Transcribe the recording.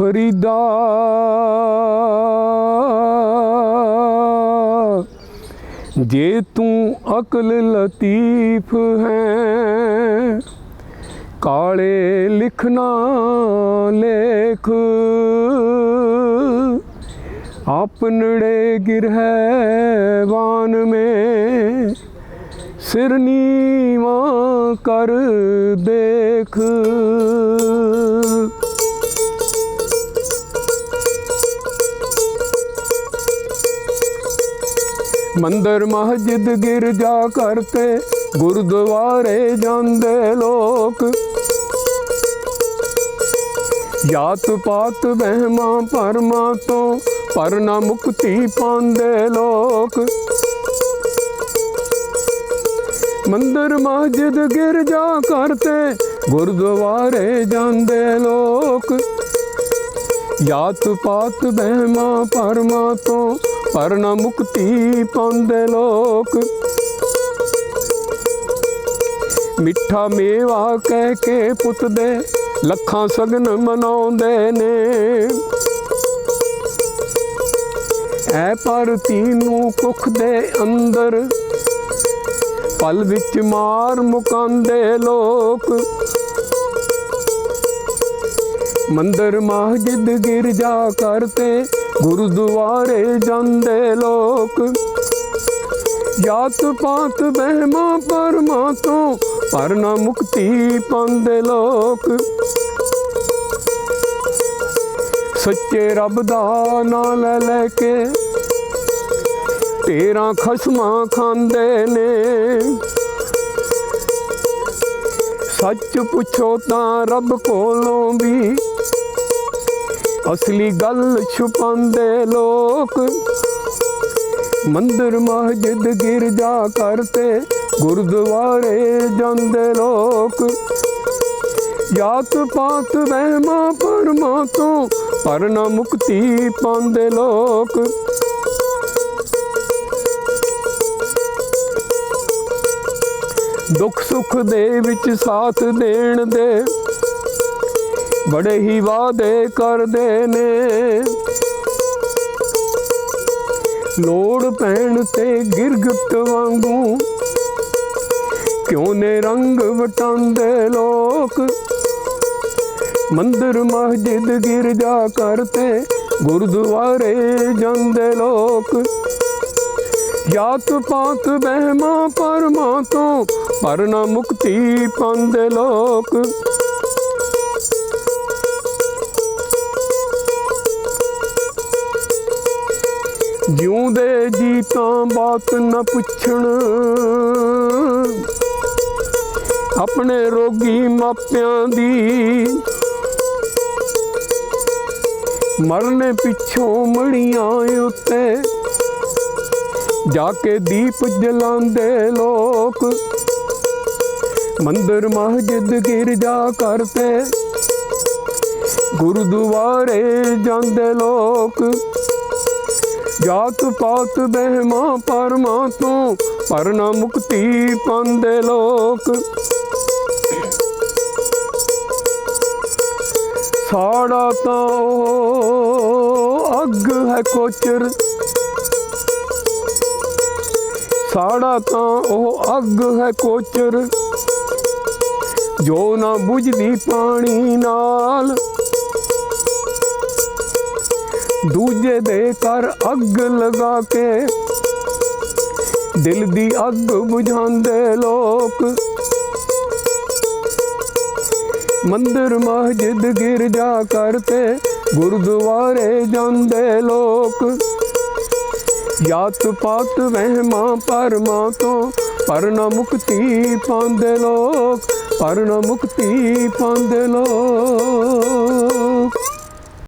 ਫਰੀਦਾ ਜੇ ਤੂੰ ਅਕਲ ਲਤੀਫ ਹੈ, ਕਾਲੇ ਲਿਖਣਾ ਲੇਖ। ਆਪਨੜੇ ਗਿਰਹਿ ਵਾਨ ਮੇ, ਸਿਰ ਨੀਵਾ ਕਰ ਦੇਖ। ਮੰਦਰ ਮਸਜਿਦ ਗਿਰਜਾ ਕਰਤੇ, ਗੁਰਦੁਆਰੇ ਜਾਂਦੇ ਲੋਕ। ਜਾਤ ਪਾਤ ਵਹਿਮਾਂ ਪਰਮਾਂ ਤੋਂ ਪਰ ਨਾ ਮੁਕਤੀ ਪਾਉਂਦੇ ਲੋਕ। ਮੰਦਰ ਮਸਜਿਦ ਗਿਰਜਾ ਕਰਤੇ, ਗੁਰਦੁਆਰੇ ਜਾਂਦੇ ਲੋਕ। ਜਾਤ ਪਾਤ ਵਹਿਮਾਂ ਪਰਮਾਂ ਤੋਂ ਪਰ ਮੁਕਤੀ ਪਾਉਂਦੇ ਲੋਕ। ਮਿੱਠਾ ਮੇਵਾ ਕਹਿ ਕੇ ਪੁੱਤ ਦੇ ਲੱਖਾਂ ਸਗਨ ਮਨਾਉਂਦੇ ਨੇ। ਐ ਪਰ ਨੂੰ ਕੁੱਖ ਦੇ ਅੰਦਰ, ਪਲ ਵਿੱਚ ਮਾਰ ਮੁਕਾਂਦੇ ਲੋਕ। ਮੰਦਰ ਮਸਜਿਦ ਗਿਰਜਾ ਕਰਤੇ ਗੁਰਦੁਆਰੇ ਜਾਂਦੇ ਲੋਕ। ਜਾਤ ਪਾਤ ਵਹਿਮਾਂ ਪਰਮਾਂ ਤੋਂ ਪਰ ਨਾ ਮੁਕਤੀ ਪਾਉਂਦੇ ਲੋਕ। ਸੱਚੇ ਰੱਬ ਦਾ ਨਾਮ ਲੈ ਲੈ ਕੇ ਤੇਰਾ ਖਸਮਾਂ ਖਾਂਦੇ ਨੇ। ਸੱਚ ਪੁੱਛੋ ਤਾਂ ਰੱਬ ਕੋਲੋਂ ਵੀ ਅਸਲੀ ਗੱਲ ਛੁਪਾਉਂਦੇ ਲੋਕ। ਮੰਦਰ ਮਸਜਿਦ ਗਿਰਜਾ ਕਰਤੇ, ਗੁਰਦੁਆਰੇ ਜਾਂਦੇ ਲੋਕ। ਜਾਤ ਪਾਤ ਵਹਿਮਾਂ ਪਰਮਾਂ ਤੋਂ ਪਰ ਨਾ ਮੁਕਤੀ ਪਾਉਂਦੇ ਲੋਕ। ਦੁੱਖ ਸੁੱਖ ਦੇ ਵਿੱਚ ਸਾਥ ਦੇਣ ਦੇ ਬੜੇ ਹੀ ਵਾਅਦੇ ਕਰਦੇ ਨੇ। ਲੋੜ ਪੈਣ ਤੇ ਗਿਰਗਟ ਵਾਂਗੂ ਕਿਉਂ ਨੇ ਰੰਗ ਵਟਾਉਂਦੇ ਲੋਕ? ਮੰਦਰ ਮਸਜਿਦ ਗਿਰਜਾ ਕਰਤੇ ਗੁਰਦੁਆਰੇ ਜਾਂਦੇ ਲੋਕ। ਜਾਤ ਪਾਤ ਵਹਿਮਾਂ ਪਰਮਾਂ ਤੋਂ ਪਰ ਨਾ ਮੁਕਤੀ ਪਾਉਂਦੇ ਲੋਕ। ਜਿਉਂਦੇ ਜੀ ਤਾਂ ਬਾਤ ਨਾ ਪੁੱਛਣ। ਆਪਣੇ ਰੋਗੀ ਮਾਪਿਆਂ ਦੀ ਮਰਨੇ ਪਿੱਛੋਂ ਮੜੀਆਂ ਉੱਤੇ ਜਾ ਕੇ ਦੀਪ ਜਲਾਉਂਦੇ ਲੋਕ। ਮੰਦਰ ਮਸਜਿਦ ਗਿਰਜਾ ਕਰਤੇ ਗੁਰਦੁਆਰੇ ਜਾਂਦੇ ਲੋਕ। ਜਾਤ ਪਾਤ ਬਹਿਮਾ ਪਰਮਾ ਤੋਂ ਪਰ ਨਾ ਮੁਕਤੀ ਪਾਉਂਦੇ ਲੋਕ। ਸਾੜਾ ਤਾਂ ਉਹ ਅੱਗ ਹੈ ਕੋਚਰ। ਸਾੜਾ ਤਾਂ ਉਹ ਅੱਗ ਹੈ ਕੋਚਰ। ਜੋ ਨਾ ਬੁਝਦੀ ਪਾਣੀ ਨਾਲ ਦੂਜੇ ਦੇ ਘਰ ਅੱਗ ਲਗਾ ਕੇ। ਦਿਲ ਦੀ ਅੱਗ ਬੁਝਾਉਂਦੇ ਲੋਕ। ਮੰਦਰ, ਮਸਜਿਦ, ਗਿਰਜਾ ਕਰਤੇ ਗੁਰਦੁਆਰੇ ਜਾਂਦੇ ਲੋਕ। ਜਾਤ ਪਾਤ ਵਹਿਮਾਂ ਪਰਮਾਂ ਤੋਂ ਪਰ ਨਾ ਮੁਕਤੀ ਪਾਉਂਦੇ ਲੋਕ ਪਰ ਨਾ ਮੁਕਤੀ ਪਾਉਂਦੇ ਲੋਕ।